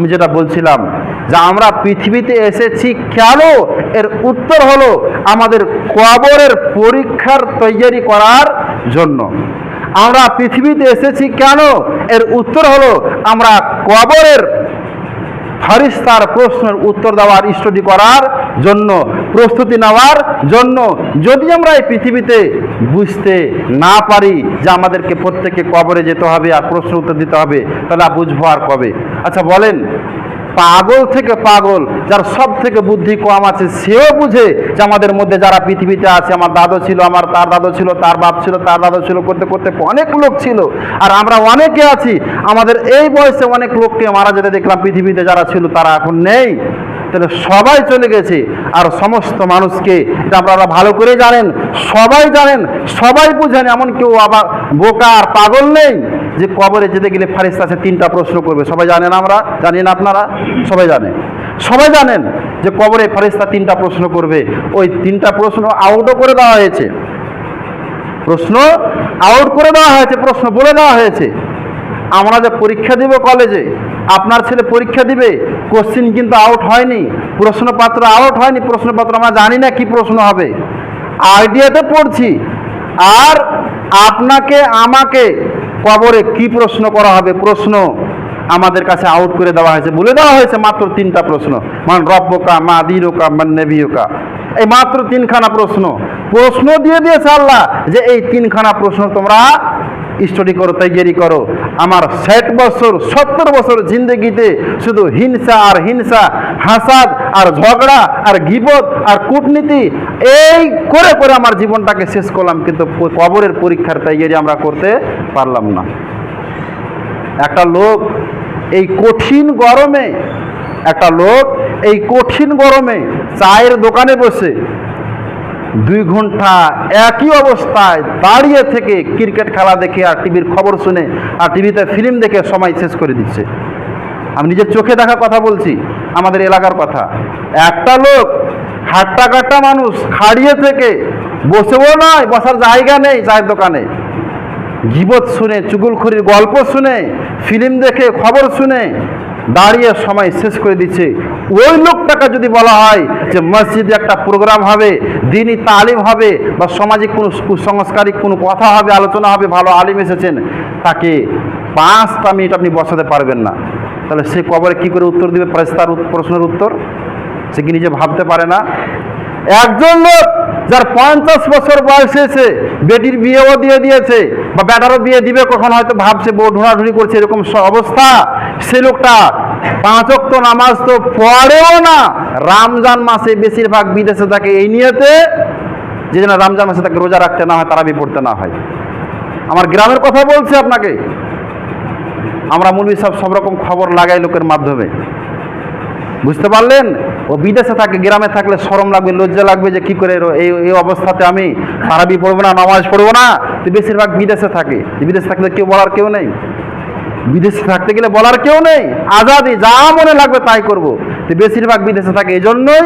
আমি যেটা বলছিলাম যে আমরা পৃথিবীতে এসেছি কেন? এর উত্তর হলো আমাদের কবরের পরীক্ষার তৈরি করার জন্য। আমরা পৃথিবীতে এসেছি কেন? এর উত্তর হলো আমরা কবরের ফারিস্তার প্রশ্নের উত্তর দেওয়ার স্টাডি করার জন্য, প্রস্তুতি নেওয়ার জন্য। যদি আমরা এই পৃথিবীতে বুঝতে না পারি যে আমাদেরকে প্রত্যেকে কবরে যেতে হবে আর প্রশ্ন উত্তর দিতে হবে, তাহলে বুঝব আর কবে। আচ্ছা বলেন পাগল থেকে পাগল, যার সব থেকে বুদ্ধি কম আছে, সেও বুঝে যে আমাদের মধ্যে যারা পৃথিবীতে আছে, আমার দাদু ছিল, আমার তার দাদু ছিল, তার বাপ ছিল, তার দাদু ছিল, করতে করতে অনেক লোক ছিল। আর আমরা অনেকে আছি, আমাদের এই বয়সে অনেক লোককে মারা যেতে দেখলাম, পৃথিবীতে যারা ছিল, তারা এখন নেই। তাহলে সবাই চলে গেছে, আর সমস্ত মানুষকে, এটা আপনারা ভালো করে জানেন, সবাই জানেন, সবাই বুঝেন, এমন কেউ আবার বোকা আর পাগল নেই। যে কবরে যেতে গেলে ফারিস্তা আছে, তিনটা প্রশ্ন করবে। সবাই জানেন আমরা? জানেন আপনারা? সবাই জানেন। সবাই জানেন যে কবরে ফারিস্তা তিনটা প্রশ্ন করবে। ওই তিনটা প্রশ্ন আউটও করে দেওয়া হয়েছে। প্রশ্ন আউট করে দেওয়া হয়েছে, প্রশ্ন বলে দেওয়া হয়েছে। আমরা যে পরীক্ষা দিব কলেজে, আপনার ছেলে পরীক্ষা দিবে, কোশ্চিন কিন্তু আউট হয়নি, প্রশ্নপত্র আউট হয়নি, প্রশ্নপত্র আমরা জানি না কি প্রশ্ন হবে। আইডিয়াতে পড়ছি। আর আপনাকে, আমাকে কবরে কি প্রশ্ন করা হবে? প্রশ্ন আমাদের কাছে আউট করে দেওয়া হয়েছে। বলে দেওয়া হয়েছে মাত্র তিনটা প্রশ্ন। মান রব্বকা, মা দিরোকা মান নেবিয়োকা। এই মাত্র তিনখানা প্রশ্ন। প্রশ্ন দিয়ে দিয়েছে আল্লাহ যে এই তিনখানা প্রশ্ন তোমরা স্টাডি করো তৈরি করো। আমার ষাট বছর, সত্তর বছর জিন্দগিতে শুধু হিংসা আর হিংসা, হাসাদ আর ঝগড়া আর গিবত আর কূটনীতি, এই করে করে আমার জীবনটাকে শেষ করলাম, কিন্তু কবরের পরীক্ষার তৈরি আমরা করতে পারলাম না। একটা লোক এই কঠিন গরমে, একটা লোক এই কঠিন গরমে চায়ের দোকানে বসে দুই ঘণ্টা একই অবস্থায় দাঁড়িয়ে থেকে ক্রিকেট খেলা দেখে আর টিভির খবর শুনে আর টিভিতে ফিল্ম দেখে সময় শেষ করে দিচ্ছে। আমি নিজের চোখে দেখা কথা বলছি, আমাদের এলাকার কথা। একটা লোক হাট্টা কাট্টা মানুষ খাড়িয়ে থেকে বসেও নয় বসার জায়গা নেই চায়ের দোকানে। গিবত শুনে, চুগুলখড়ির গল্প শুনে, ফিল্ম দেখে, খবর শুনে দাঁড়িয়ে সময় শেষ করে দিচ্ছে ওই লোকটাকে যদি বলা হয় যে মসজিদে একটা প্রোগ্রাম হবে, দিনই তালিম হবে বা সামাজিক কোনো কুসংস্কারিক কোনো কথা হবে, আলোচনা হবে, ভালো আলিম এসেছেন, তাকে পাঁচটা মিনিট আপনি বসাতে পারবেন না। তাহলে সে কবরে কি করে উত্তর দিবে? তার প্রশ্নের উত্তর? সে কি নিজে ভাবতে পারে না? একজন লোক যার পঞ্চাশ বছর বয়স হয়েছে, বেটির বিয়েও দিয়ে দিয়েছে, বা বেটারও বিয়ে দিবে, কখন হয়তো ভাবছে বউ ঢোড়াঢুড়ি করছে, এরকম অবস্থা, সে লোকটা পাঁচ অক্ত নামাজ তো পড়েও না। রমজান মাসে বেশিরভাগ বিদেশে থাকে এই নিয়েতে যে যেন রমজান মাসে তাকে রোজা রাখতে না হয়, তারাবি পড়তে না হয়। আমার গ্রামের কথা বলছি আপনাকে। আমরা মুলবি সব সব রকম খবর লাগাই লোকের মাধ্যমে। বুঝতে পারলেন? ও বিদেশে থাকে, গ্রামে থাকলে শরম লাগবে, লজ্জা লাগবে যে কি করে এই এই অবস্থাতে আমি তারাবি পড়ব না, নামাজ পড়ব না। তো বেশিরভাগ বিদেশে থাকে। বিদেশে থাকলে কেউ বলার কেউ নেই। বিদেশে থাকতে গেলে বলার কেউ নেই। আজাদি যা মনে লাগবে তাই করব। তো বেশিরভাগ বিদেশে থাকে, এই জন্যই